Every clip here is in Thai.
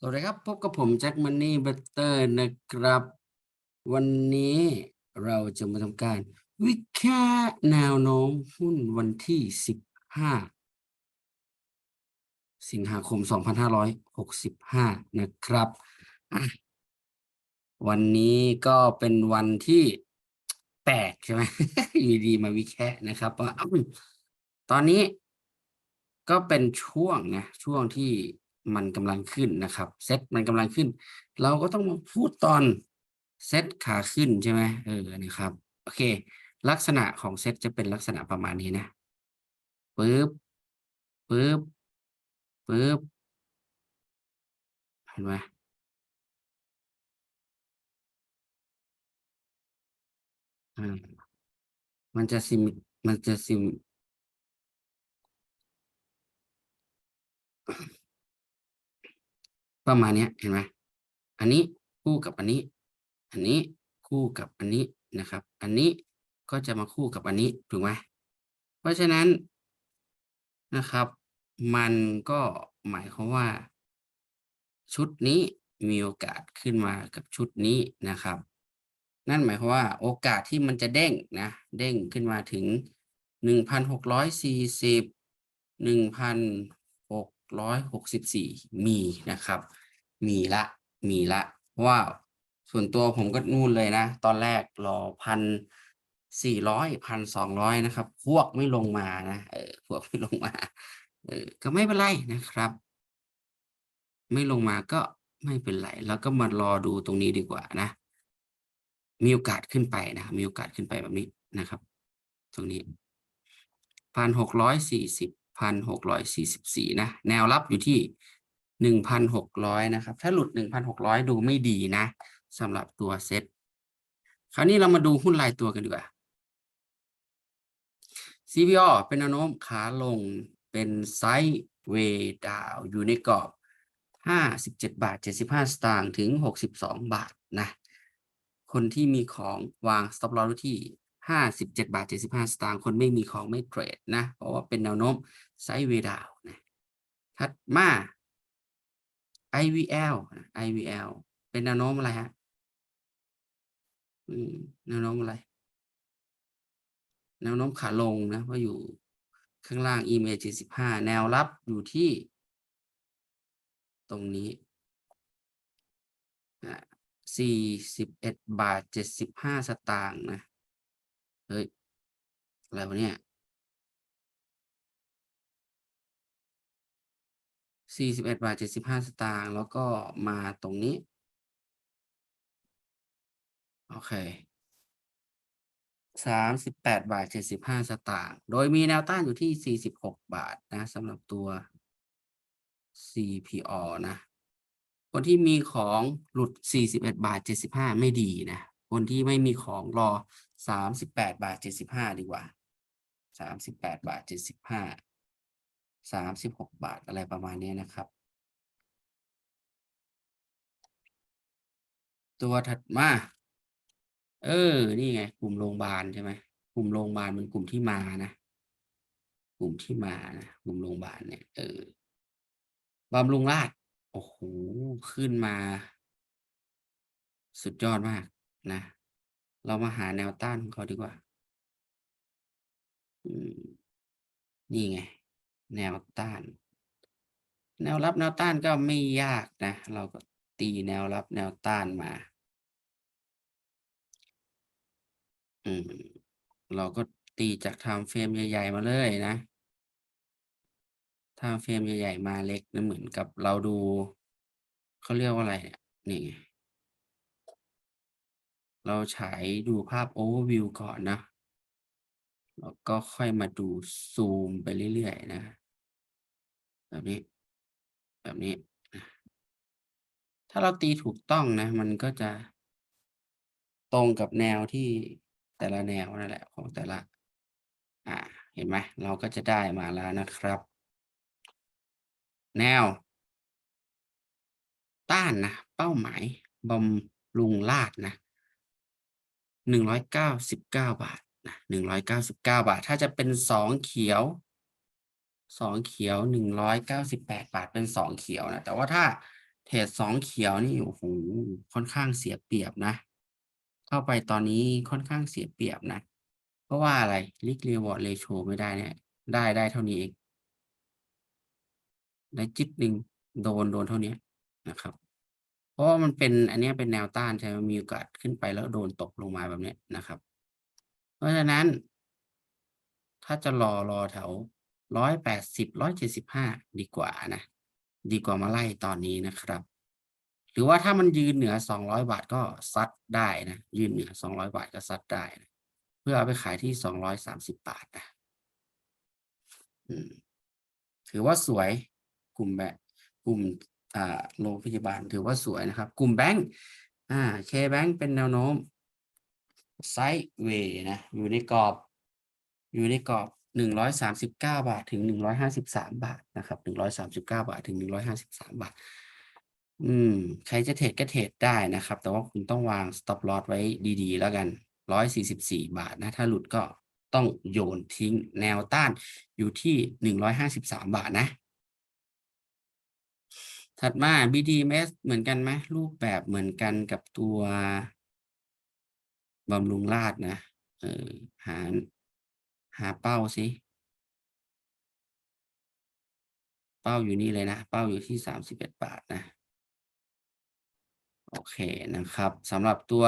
สวัสดีครับ พบกับผมแจ็คมันนี่เบเตอร์นะครับ วันนี้เราจะมาทำการ วิเคราะห์แนวโน้มหุ้นวันที่ 15 สิงหาคม 2565 นะครับอะวันนี้ก็เป็นวันที่แปลกใช่ไหมอยู่ดีมาวิเคราะห์นะครับว่าตอนนี้ก็เป็นช่วงนะช่วงที่ มันกำลังขึ้นนะครับเซตมันกำลังขึ้น เราก็ต้องมาพูดตอนเซตขาขึ้นใช่ไหมเออนะครับโอเค ลักษณะของเซตจะเป็นลักษณะประมาณนี้นะปึ๊บปึ๊บปึ๊บเห็นไหมมันจะซิมมันจะซิม ประมาณนี้เห็นไหมอันนี้คู่กับอันนี้ อันนี้คู่กับอันนี้นะครับ อันนี้ก็จะมาคู่กับอันนี้ถูกไหมเพราะฉะนั้นนะครับ มันก็หมายความว่า ชุดนี้มีโอกาสขึ้นมากับชุดนี้นะครับ นั่นหมายความว่า โอกาสที่มันจะเด้งนะเด้งขึ้นมาถึงหนึ่งพันหกร้อยสี่สิบหนึ่งพันหกร้อยหกสิบสี่มีนะครับ มีละ มีละเพราว่าส่วนตัวผมก็นู่นเลยนะ ตอนแรกรอพันสี่ร้อยพันสองร้อยนะครับ พวกไม่ลงมานะเออพวกไม่ลงมาเออก็ไม่เป็นไรนะครับ ไม่ลงมาก็ไม่เป็นไร แล้วก็มารอดูตรงนี้ดีกว่านะ มีโอกาสขึ้นไปนะมีโอกาสขึ้นไปแบบนี้นะครับ ตรงนี้พันหกร้อยสี่สิบพันหกร้อยสี่สิบสี่นะ แนวรับอยู่ที่ หนึ่งพันหกร้อยนะครับ ถ้าหลุดหนึ่งพันหกร้อยดูไม่ดีนะสำหรับตัวเซ็ตคราวนี้เรามาดูหุ้นรายตัวกันดีกว่า CPO เป็นแนวโน้มขาลงเป็นไซด์เวดาวอยู่ในกรอบ 57 บาท 75 สตางค์ถึง 62 บาทนะ คนที่มีของวาง stop loss ไว้ที่ 57 บาท 75 สตางค์คนไม่มีของไม่เทรดนะ เพราะว่าเป็นแนวโน้มไซด์เวดาวนะถัดมา IVL IVL เป็นแนวโน้มอะไรฮะแนวโน้มอะไร แนวโน้มขาลงนะว่าะอยู่ข้างล่าง EMA 75 แนวรับอยู่ที่ ตรงนี้อะ41บาท75สตางค์นะ เฮ้ย อะไรวะเนี่ย 41บเอ็ดบาท75สตางค์แล้วก็มาตรงนี้ โอเคสามสิบแปดบาทเจ็ดสิบห้าสตางค์โดยมีแนวต้านอยู่ที่สี่สิบหกบาทนะสำหรับตัว CPO นะ คนที่มีของหลุดสี่สิบเอ็ดบาทเจ็ดสิบห้าไม่ดีนะ คนที่ไม่มีของรอสามสิบแปดบาทเจ็ดสิบห้าดีกว่าสามสิบแปดบาทเจ็ดสิบห้า สามสิบหกบาทอะไรประมาณนี้นะครับ ตัวถัดมา เออ นี่ไง กลุ่มโรงพยาบาลใช่ไหมกลุ่มโรงพยาบาลเป็นกลุ่มที่มานะ กลุ่มที่มานะกลุ่มโรงพยาบาลเนี่ยเออบำรุงราษฎร์โอ้โหขึ้นมา สุดยอดมากนะ เรามาหาแนวต้านของเขาดีกว่านี่ไง แนวต้าน แนวรับแนวต้านก็ไม่ยากนะ เราก็ตีแนวรับแนวต้านมา อืม เราก็ตีจากไทม์เฟรมใหญ่ ๆ มาเลยนะไทม์เฟรมใหญ่ ๆ มาเล็กนะเหมือนกับเราดูเขาเรียกว่าอะไรเนี่ยนี่เราฉายดูภาพ overview ก่อนนะแล้วก็ค่อยมาดูซูมไปเรื่อย ๆ นะ แบบนี้ แบบนี้ ถ้าเราตีถูกต้องนะ มันก็จะตรงกับแนวที่แต่ละแนวนั่นแหละ ของแต่ละ อ่า เห็นไหมเราก็จะได้มาแล้วนะครับ แนว ต้านนะ เป้าหมายบำรุงราษฎร์นะหนึ่งร้อยเก้าสิบเก้าบาทนะหนึ่งร้อยเก้าสิบเก้าบาท ถ้าจะเป็นสองเขียว สองเขียวหนึ่งร้อยเก้าสิบแปดบาทเป็นสองเขียวนะ แต่ว่าถ้าเทรดสองเขียวนี่โอ้โหค่อนข้างเสียเปรียบนะ เข้าไปตอนนี้ค่อนข้างเสียเปรียบนะ เพราะว่าอะไร Risk Reward Ratio ไม่ได้เนี่ย ได้ได้เท่านี้เองได้จิตหนึ่งโดนโดนเท่านี้นะครับ เพราะว่ามันเป็นอันนี้เป็นแนวต้านใช่ไหมมีโอกาสขึ้นไปแล้วโดนตกลงมาแบบนี้นะครับ เพราะฉะนั้น ถ้าจะรอรอแถว ร้อยแปดสิบร้อยเจ็ดสิบห้าดีกว่านะ ดีกว่ามาไล่ตอนนี้นะครับ หรือว่าถ้ามันยืนเหนือสองร้อยบาทก็ซัดได้นะยืนเหนือสองร้อยบาทก็ซัดได้นะเพื่อเอาไปขายที่สองร้อยสามสิบบาทนะถือว่าสวยกลุ่มแบบกลุ่มอ่าโรงพยาบาลถือว่าสวยนะครับ กลุ่มแบงก์อ่าเคแบงก์เป็นแนวโน้มไซด์เวย์นะ อยู่ในกรอบ อยู่ในกรอบ หนึ่งร้อยสามสิบเก้าบาทถึงหนึ่งร้อยห้าสิบสามบาทนะครับหนึ่งร้อยสามสิบเก้าบาทถึงหนึ่งร้อยห้าสิบสามบาท อืม ใครจะเทรดก็เทรดได้นะครับ แต่ว่าคุณต้องวาง stop loss ไว้ดีๆ แล้วกันร้อยสี่สิบสี่บาทนะ ถ้าหลุดก็ต้องโยนทิ้งแนวต้านอยู่ที่หนึ่งร้อยห้าสิบสามบาทนะ ถัดมา BDMs เหมือนกันไหมรูปแบบเหมือนกันกับตัวบำรุงราษฎร์นะเออหา หาเป้าสิ เป้าอยู่นี่เลยนะ เป้าอยู่ที่สามสิบเอ็ดบาทนะ โอเคนะครับสำหรับตัว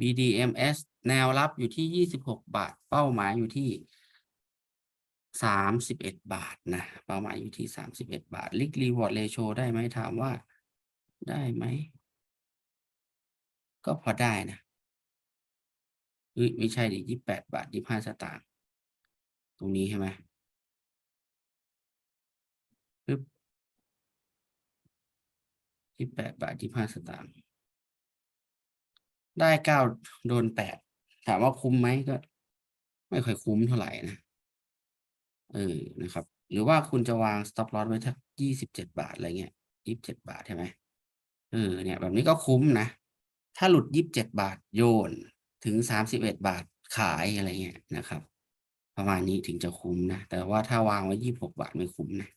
BDMs แนวรับอยู่ที่ยี่สิบหกบาท เป้าหมายอยู่ที่สามสิบเอ็ดบาทนะ เป้าหมายอยู่ที่สามสิบเอ็ดบาท Risk Reward Ratio ได้ไหมถามว่าได้ไหม ก็พอได้นะ ไม่ใช่ดิยี่แปดบาทยี่ห้าสตางค์ตรงนี้ใช่ไหมปึ๊บยี่แปดบาทยี่ห้าสตางค์ได้เก้าโดนแปดถามว่าคุ้มไหมก็ ไม่ค่อยคุ้มเท่าไหร่นะเออนะครับ หรือว่าคุณจะวาง stop loss ไว้ทักยี่สิบเจ็ดบาทอะไรเงี้ยยี่สิบเจ็ดบาทใช่ไหมเออเนี่ย แบบนี้ก็คุ้มนะ ถ้าหลุดยี่สิบเจ็ดบาทโยน ถึงสามสิบเอ็ดบาทขายอะไรเงี้ยนะครับ ประมาณนี้ถึงจะคุ้มนะ แต่ว่าถ้าวางไว้ยี่สิบหกบาทไม่คุ้มนะ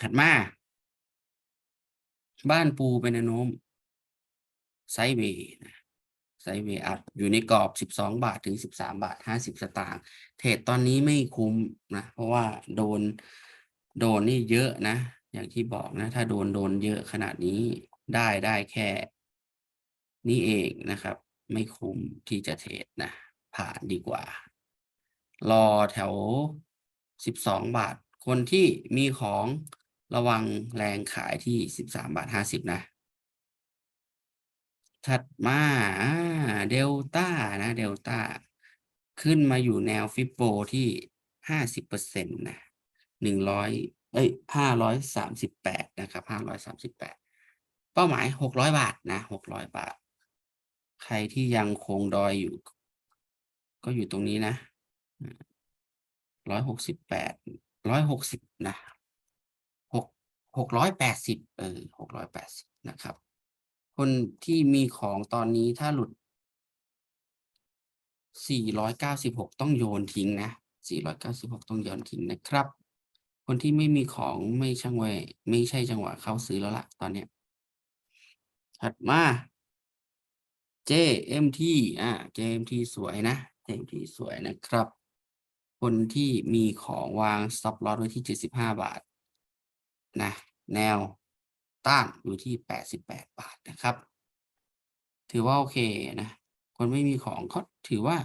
ถัดมา บ้านปูเป็นแนวโน้มไซเวย์นะไซเวย์อัพอยู่ในกรอบสิบสองบาทถึงสิบสามบาทห้าสิบสตางค์เทรดตอนนี้ไม่คุ้มนะ เพราะว่าโดนโดนนี่เยอะนะ อย่างที่บอกนะ ถ้าโดนโดนเยอะขนาดนี้ได้ได้แค่ นี่เองนะครับ ไม่คุ้มที่จะเทรดนะ ผ่านดีกว่า รอแถวสิบาท คนที่มีของระวังแรงขายที่สิบาทห้าสิบนะ ถัดมาเดลต้านะเดลต้าขึ้นมาอยู่แนวฟิโปที่ห้าสิบเปอร์เซ็นต์นะหนึ่งร้อยเอ้ยห้าร้อยสามสิบแปดนะครับห้าร้อยสามสิบแปดเป้าหมายหกร้อยบาทนะหกร้อยบาท ใครที่ยังคงดอยอยู่ ก็อยู่ตรงนี้นะร้อยหกสิบแปดร้อยหกสิบนะหกหกร้อยแปดสิบเออหกร้อยแปดสิบนะครับ คนที่มีของตอนนี้ถ้าหลุด496ต้องโยนทิ้งนะ496ต้องโยนทิ้งนะครับ คนที่ไม่มีของไม่ช่างไวไม่ใช่จังหวะเข้าซื้อแล้วล่ะ ตอนเนี้ยถัดมา JMT อ่า JMT สวยนะ JMT สวยนะครับ คนที่มีของวาง stop loss ไว้ที่ 75 บาทนะแนวต้านอยู่ที่ 88 บาทนะครับ ถือว่าโอเคนะ คนไม่มีของก็ถือว่า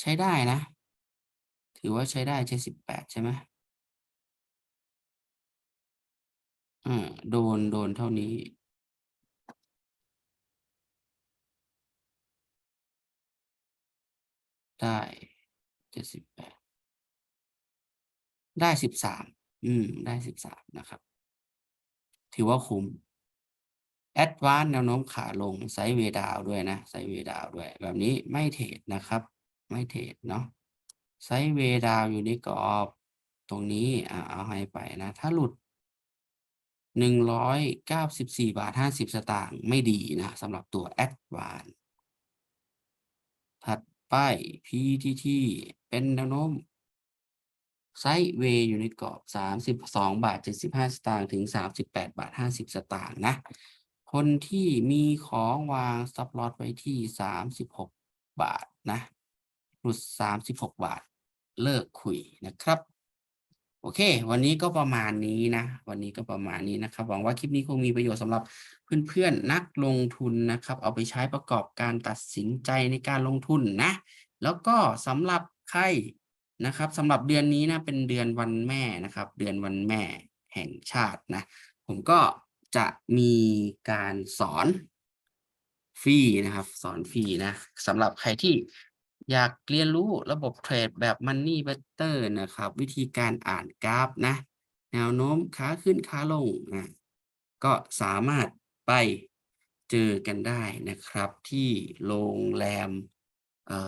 ใช้ได้นะ ถือว่าใช้ได้ใช้สิบแปดใช่ไหมอ่าโดนโดนเท่านี้ ได้เจ็ดสิบแปดได้สิบสามอืม ได้สิบสามนะครับ ถือว่าคุ้มแอดวานแนวโน้มขาลงไซเวดาวด้วยนะไซเวดาวด้วย แบบนี้ไม่เทรดนะครับ ไม่เทรดเนาะไซเวดาวอยู่ในกรอบตรงนี้อ่าเอาให้ไปนะ ถ้าหลุดหนึ่งร้อยเก้าสิบสี่บาทห้าสิบสตางค์ไม่ดีนะสำหรับตัวแอดวาน ป้าย PTT เป็นแนวโน้มไซด์เวย์อยู่ในกรอบสามสิบสองบาทเจ็ดสิบห้าสตางค์ถึงสามสิบแปดบาทห้าสิบสตางค์นะ คนที่มีของวางซับลอตไว้ที่สามสิบหกบาทนะ หลุดสามสิบหกบาท เลิกคุยนะครับ โอเค วันนี้ก็ประมาณนี้นะ วันนี้ก็ประมาณนี้นะครับ หวังว่าคลิปนี้คงมีประโยชน์สำหรับเพื่อนๆนักลงทุนนะครับ เอาไปใช้ประกอบการตัดสินใจในการลงทุนนะ แล้วก็สำหรับใครนะครับสำหรับเดือนนี้นะเป็นเดือนวันแม่นะครับ เดือนวันแม่แห่งชาตินะ ผมก็จะมีการสอนฟรีนะครับ สอนฟรีนะสำหรับใครที่ อยากเรียนรู้ระบบเทรดแบบ Money Better นะครับ วิธีการอ่านกราฟนะ แนวโน้มขาขึ้นขาลงนะก็สามารถไปเจอกันได้นะครับ ที่โรงแรม เอ่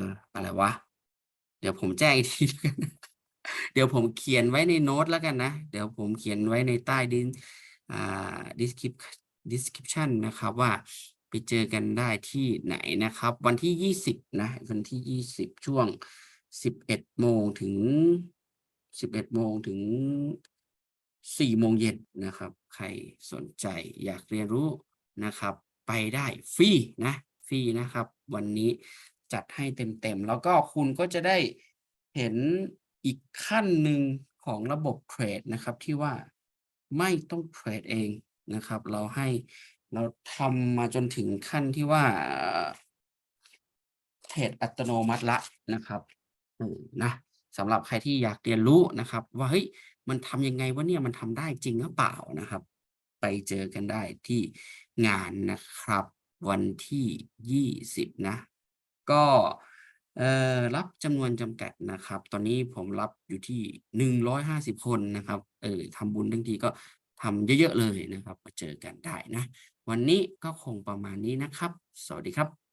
ออะไรวะ เดี๋ยวผมแจ้งอีกทีกันเดี๋ยวผมเขียนไว้ในโน้ตแล้วกันนะ เดี๋ยวผมเขียนไว้ในใต้ดินอ่า description นะครับว่า ไปเจอกันได้ที่ไหนนะครับ วันที่ยี่สิบนะ วันที่ยี่สิบช่วงสิบเอ็ดโมงถึงสิบเอ็ดโมงถึงสี่โมงเย็นนะครับ ใครสนใจอยากเรียนรู้นะครับ ไปได้ฟรีนะ ฟรีนะครับ วันนี้จัดให้เต็มๆ แล้วก็คุณก็จะได้เห็นอีกขั้นหนึ่งของระบบเทรดนะครับที่ว่าไม่ต้องเทรดเองนะครับ เราให้ เราทำมาจนถึงขั้นที่ว่าเทรดอัตโนมัติละนะครับนะสำหรับใครที่อยากเรียนรู้นะครับ ว่าเฮ้ยมันทำยังไงวะเนี่ยมันทำได้จริงหรือเปล่านะครับ ไปเจอกันได้ที่งานนะครับ วันที่ยี่สิบนะ ก็รับจำนวนจำกัดนะครับ ตอนนี้ผมรับอยู่ที่หนึ่งร้อยห้าสิบคนนะครับ เออทำบุญทั้งทีก็ ทำเยอะๆเลยนะครับ มาเจอกันได้นะ วันนี้ก็คงประมาณนี้นะครับ สวัสดีครับ